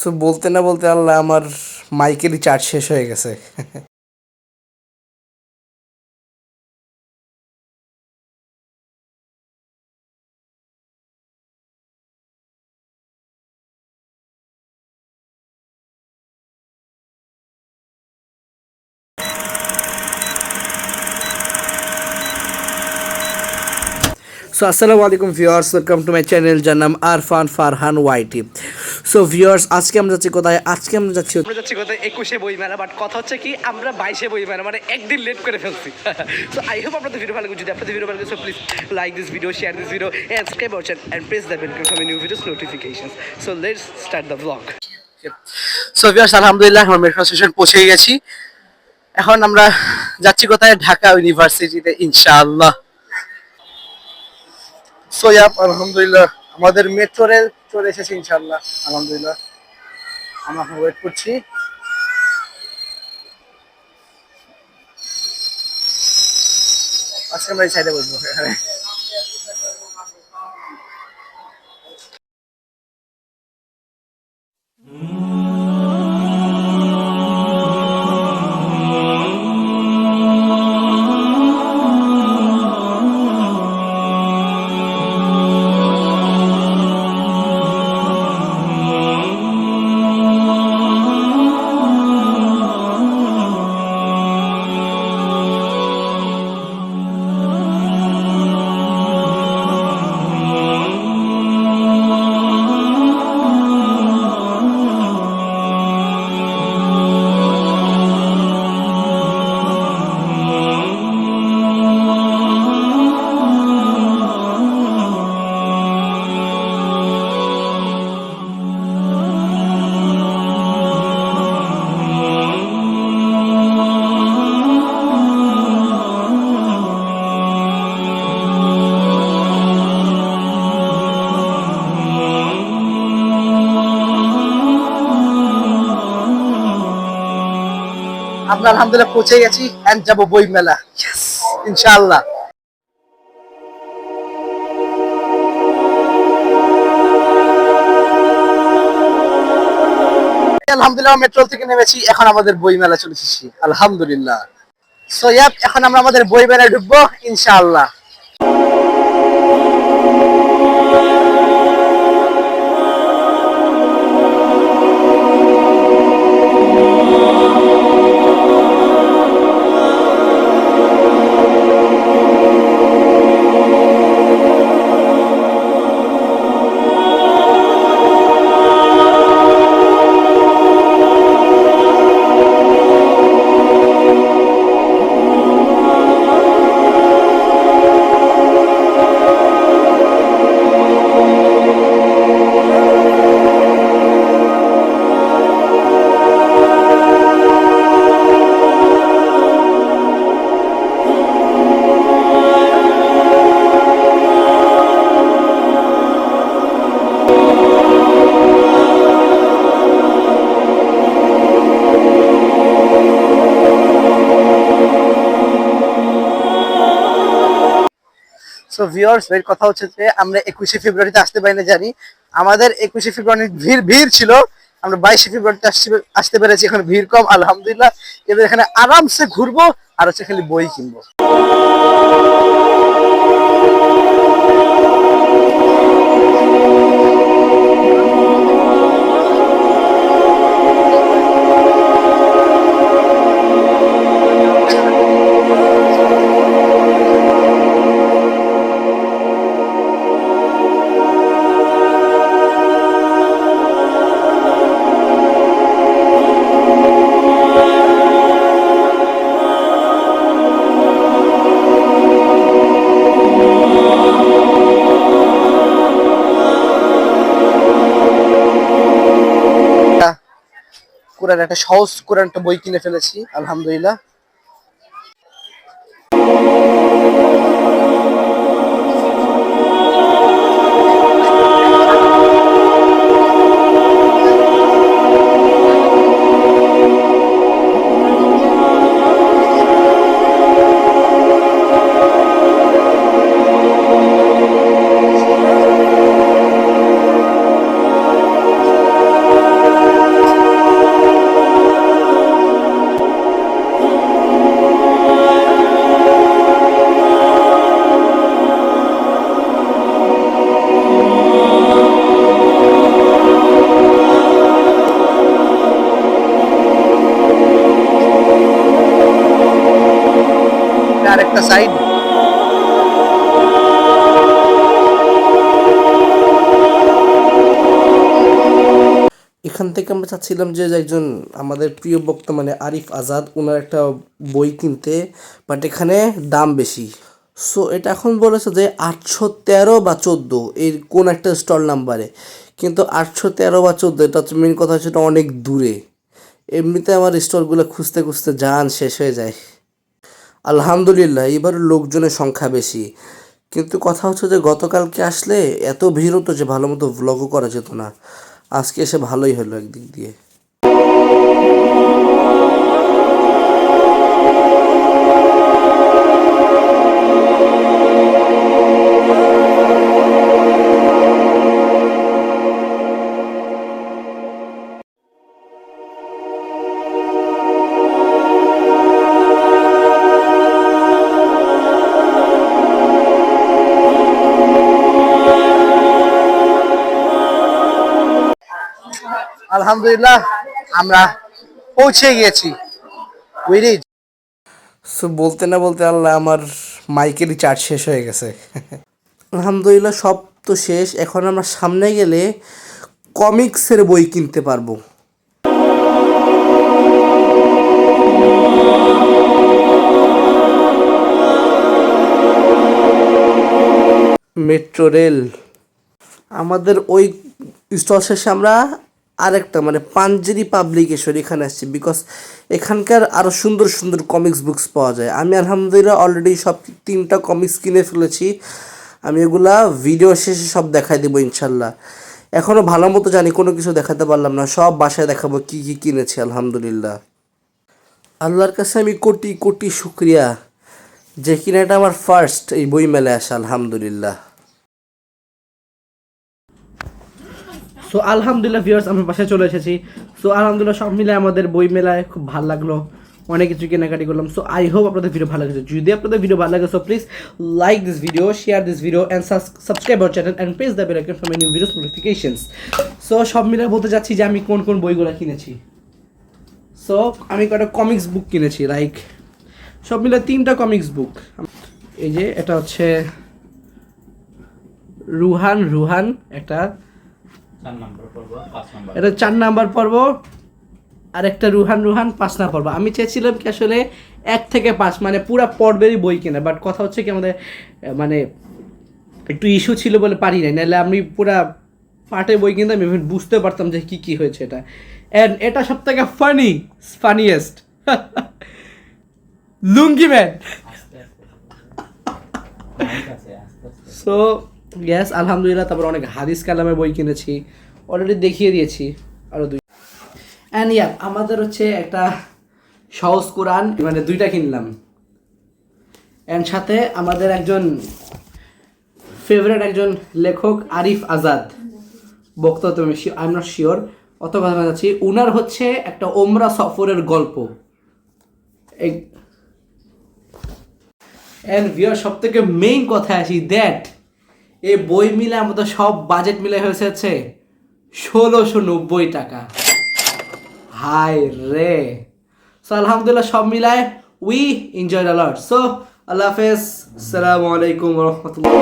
So বলতে না বলতে আল্লাহ আমার মাইকেরই চার্জ শেষ হয়ে গেছে। সো আসসালামু আলাইকুম viewers welcome to my channel যার নাম Arfan Farhan YT so viewers আজকে আমরা যাচ্ছি কোথায়? আজকে আমরা যাচ্ছি আমরা যাচ্ছি কোথায়? একুশে বই মেলা বাট কথা হচ্ছে কি আমরা বাইশে বই মেলা মানে একদিন লেট করে ফেলছি। সো আই হোপ আপনাদের ভিডিও ভালো লাগে যদি আপনাদের ভিডিও ভালো লাগে so please like this video share this video and subscribe our channel and press the bell for new videos notifications so let's start the vlog so viewers আলহামদুলিল্লাহ আমরা metro station পৌঁছে গেছি। এখন আমরা যাচ্ছি কোথায়? ঢাকা ইউনিভার্সিটিতে ইনশাআল্লাহ। সো ইয়াপ আলহামদুলিল্লাহ। আমাদের মেট্রো রেল চলে এসেছে ইনশাল্লাহ আলহামদুলিল্লাহ। আমরা এখন ওয়েট করছি। আজকে আমরা এই সাইডে বসবো। এখানে আমরা আলহামদুলিল্লাহ পৌঁছে গেছি এন্ড যাব বই মেলা। ইনশাআল্লাহ। আলহামদুলিল্লাহ মেট্রো থেকে নেমেছি এখন আমাদের বই মেলা চলে এসেছি। আলহামদুলিল্লাহ। সো ইয়াপ এখন আমরা আমাদের বই মেলায় ঢুকবো ইনশাআল্লাহ। সো ভিউয়ার্স এর কথা হচ্ছে যে, আমরা একুশে ফেব্রুয়ারিতে আসতে পারি না, জানি। আমাদের একুশে ফেব্রুয়ারি ভিড় ভিড় ছিল। আমরা বাইশে ফেব্রুয়ারিতে আসতে আসতে পেরেছি, এখন ভিড় কম, আলহামদুলিল্লাহ। এবার এখানে আরামসে ঘুরবো, আর হচ্ছে খালি বই কিনবো। কোরআন একটা সহজ কোরআনটা বই কিনে ফেলেছি আলহামদুলিল্লাহ। একটা সাইড এখান থেকে আমরা চাচ্ছিলাম যে একজন আমাদের প্রিয় বক্তা মানে আরিফ আজাদ ওনার একটা বই কিনতে বাট এখানে দাম বেশি। সো এটা এখন বলেছে যে আটশো তেরো বা চোদ্দ, এর কোন একটা স্টল নাম্বারে কিন্তু আটশো তেরো বা চোদ্দ, এটা হচ্ছে মেন কথা হচ্ছে এটা অনেক দূরে। এমনিতে আমার স্টলগুলো খুঁজতে খুঁজতে যান, শেষ হয়ে যায়। আলহামদুলিল্লাহ এবার লোকজনের সংখ্যা বেশি। কিন্তু কথা হচ্ছে যে, গতকালকে আসলে এত ভিড় হতো যে ভালো মতো ভ্লগও করা যেত না। আজকে এসে ভালোই হলো একদিক দিয়ে। আলহামদুলিল্লাহ, আমরা পৌঁছে গিয়েছি। সো বলতে না বলতে আল্লাহ আমার মাইকেরই চার্জ শেষ হয়ে গেছে। আলহামদুলিল্লাহ, সব তো শেষ। এখন আমরা সামনে গেলে কমিক্সের বই কিনতে পারব। মেট্রো রেল আমাদের ওই স্টল শেষে আমরা আরেকটা মানে পাঞ্জেরি পাবলিকেশন এখানে আসছি বিকজ এখানকার আরও সুন্দর সুন্দর কমিক্স বুকস পাওয়া যায়। আমি আলহামদুলিল্লাহ অলরেডি সব তিনটা কমিক্স কিনে ফেলেছি। আমি এগুলা ভিডিও শেষে সব দেখাই দেবো ইনশাল্লাহ। এখনও ভালো মতো জানি, কোনো কিছু দেখাতে পারলাম না। সব বাসায় দেখাবো কী কী কিনেছি, আলহামদুলিল্লাহ। আল্লাহর কাছে আমি কোটি কোটি শুক্রিয়া। যে কিনা এটা আমার ফার্স্ট এই বই মেলায় আসা, আলহামদুলিল্লাহ। সো আলহামদুলিল্লাহ ভিউয়ার্স আমরা বাসায় চলে এসেছি। সো আলহামদুলিল্লাহ, সব মিলে আমাদের বই মেলায় খুব ভালো লাগল। অনেক কিছু কেনাকাটি করলাম। সো আই হোপ আপনাদের ভিডিও ভালো লেগেছে। যদি আপনাদের ভিডিও ভালো লাগে so please like this video share this video and subscribe our channel and press the bell icon for my new videos notifications so সব মিলে বলতে যাচ্ছি যে, আমি কোন কোন বইগুলো কিনেছি। সো আমি কয়েকটা কমিক্স বুক কিনেছি লাইক সব মিলে তিনটা কমিক্স বুক এই যে, এটা হচ্ছে রুহান রুহান, একটা এটা চার নাম্বার পর্ব। আর একটা রুহান রুহান পাঁচ না পর্ব। আমি চেয়েছিলাম কি আসলে এক থেকে পাঁচ মানে পুরা পর্বেরই বই কেনা বাট কথা হচ্ছে কি আমাদের মানে একটু ইস্যু ছিল বলে পারি নাই। নাহলে আমি পুরা পার্টে বই কিনতাম আমি বুঝতে পারতাম যে কি কি হয়েছে এটা। অ্যান্ড এটা সব থেকে funny funniest lungi man so guys আলহামদুলিল্লাহ, তারপর অনেক হাদিস কালামের বই কিনেছি। অলরেডি দেখিয়ে দিয়েছি আরও দুই অ্যান্ড ইয়া আমাদের হচ্ছে একটা সহজ কোরআন মানে দুইটা কিনলাম। অ্যান্ড সাথে আমাদের একজন ফেভারিট একজন লেখক, আরিফ আজাদ। বক্তা তো আই এম নট শিওর অত কথা যাচ্ছি, উনার হচ্ছে একটা ওমরা সফরের গল্প। অ্যান্ড ভিওর সব থেকে মেইন কথা আসি দ্যাট এই বই মিলে আমাদের সব বাজেট মিলে হয়েছে ষোলোশো নব্বই টাকা। হাই রে। সো আলহামদুলিল্লাহ সব মিলায় উই এনজয় লট সো আল্লাহ হাফেজ। আসসালামু আলাইকুম রহমতুল্লাহ।